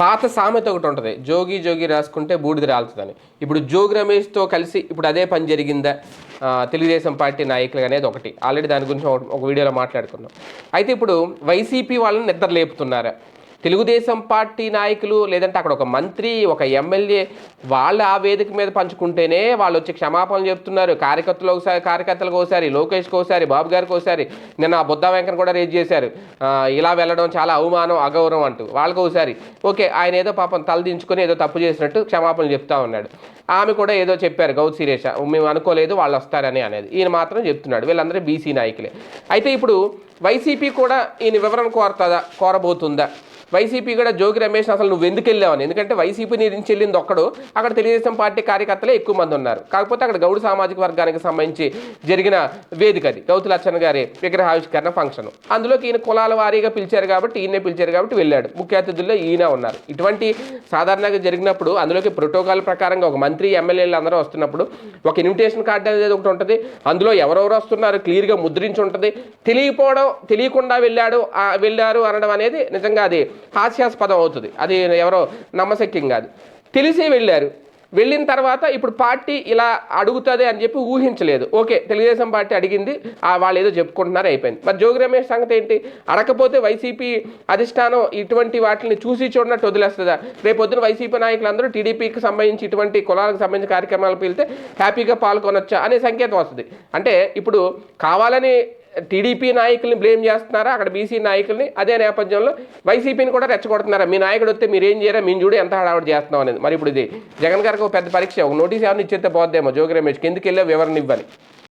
పాత సామెత ఒకటి ఉంటుంది జోగి జోగి రాసుకుంటే బూడిద రాలుతుందని. ఇప్పుడు జోగి రమేష్తో కలిసి ఇప్పుడు అదే పని జరిగిందా? తెలుగుదేశం పార్టీ నాయకులు అనేది ఒకటి. ఆల్రెడీ దాని గురించి ఒక- ఒక వీడియోలో మాట్లాడుకున్నాం. అయితే ఇప్పుడు వైసీపీ వాళ్ళని నిద్ర లేపుతున్నారా తెలుగుదేశం పార్టీ నాయకులు లేదంటే అక్కడ ఒక మంత్రి ఒక ఎమ్మెల్యే వాళ్ళ ఆ వేదిక మీద పంచుకుంటేనే వాళ్ళు వచ్చి క్షమాపణలు చెప్తున్నారు. కార్యకర్తలు ఒకసారి కార్యకర్తలకు ఒకసారి లోకేష్కి ఒకసారి బాబు గారికి ఒకసారి నిన్న ఆ బుద్ధ వెంకన్న కూడా రేజ్ చేశారు. ఇలా వెళ్ళడం చాలా అవమానం అగౌరవం అంటూ వాళ్ళకి ఒకసారి. ఓకే ఆయన ఏదో పాపం తలదించుకొని ఏదో తప్పు చేసినట్టు క్షమాపణలు చెప్తా ఉన్నాడు. ఆమె కూడా ఏదో చెప్పారు గౌత్ సురేష మేము అనుకోలేదు వాళ్ళు వస్తారని అనేది. ఈయన మాత్రం చెప్తున్నాడు వీళ్ళందరూ బీసీ నాయకులే. అయితే ఇప్పుడు వైసీపీ కూడా ఈయన వివరణ కోరుతుందా కోరబోతుందా? వైసీపీ కూడా జోగి రమేష్ అసలు నువ్వు ఎందుకు వెళ్ళావని ఎందుకంటే వైసీపీ నుంచి వెళ్ళింది ఒక్కడు. అక్కడ తెలుగుదేశం పార్టీ కార్యకర్తలే ఎక్కువ మంది ఉన్నారు. కాకపోతే అక్కడ గౌడు సామాజిక వర్గానికి సంబంధించి జరిగిన వేదిక అది. గౌతు లచ్చన్ గారి విగ్రహావిష్కరణ ఫంక్షన్ అందులోకి ఈయన కులాల వారీగా పిలిచారు కాబట్టి ఈయనే పిలిచారు కాబట్టి వెళ్ళాడు. ముఖ్య అతిథుల్లో ఈయన ఉన్నారు. ఇటువంటి సాధారణంగా జరిగినప్పుడు అందులోకి ప్రోటోకాల్ ప్రకారంగా ఒక మంత్రి ఎమ్మెల్యేలు అందరూ వస్తున్నప్పుడు ఒక ఇన్విటేషన్ కార్డు అనేది ఒకటి ఉంటుంది. అందులో ఎవరెవరు వస్తున్నారు క్లియర్గా ముద్రించి ఉంటుంది తెలియపోవడం తెలియకుండా వెళ్ళాడు వెళ్ళారు అనడం అనేది నిజంగా అది హాస్యాస్పదం అవుతుంది. అది ఎవరో నమ్మశక్యం కాదు. తెలిసి వెళ్ళారు. వెళ్ళిన తర్వాత ఇప్పుడు పార్టీ ఇలా అడుగుతుంది అని చెప్పి ఊహించలేదు. ఓకే తెలుగుదేశం పార్టీ అడిగింది ఆ వాళ్ళు ఏదో చెప్పుకుంటున్నారు అయిపోయింది. మరి జోగి రమేష్ సంగతి ఏంటి? అడగకపోతే వైసీపీ అధిష్టానం ఇటువంటి వాటిని చూసి చూడనట్టు వదిలేస్తుందా? రేపొద్దున వైసీపీ నాయకులందరూ టీడీపీకి సంబంధించి ఇటువంటి కులాలకు సంబంధించిన కార్యక్రమాలు పిలితే హ్యాపీగా పాల్గొనొచ్చా అనే సంకేతం వస్తుంది. అంటే ఇప్పుడు కావాలని టీడీపీ నాయకుల్ని బ్లేమ్ చేస్తున్నారా? అక్కడ బీసీ నాయకుల్ని? అదే నేపథ్యంలో వైసీపీని కూడా రెచ్చగొడుతున్నారా? మీ నాయకుడు వస్తే మీరు ఏం చేయరా? మేము చూడు ఎంత హడావుడి చేస్తున్నాం అనేది. మరి ఇప్పుడు ఇది జగన్ గారికి ఒక పెద్ద పరీక్ష ఒక నోటీస్ ఏమైనా ఇచ్చేస్తే పోద్దేమో. జోగి రమేష్కి ఎందుకు వెళ్ళే వివరణ ఇవ్వాలి.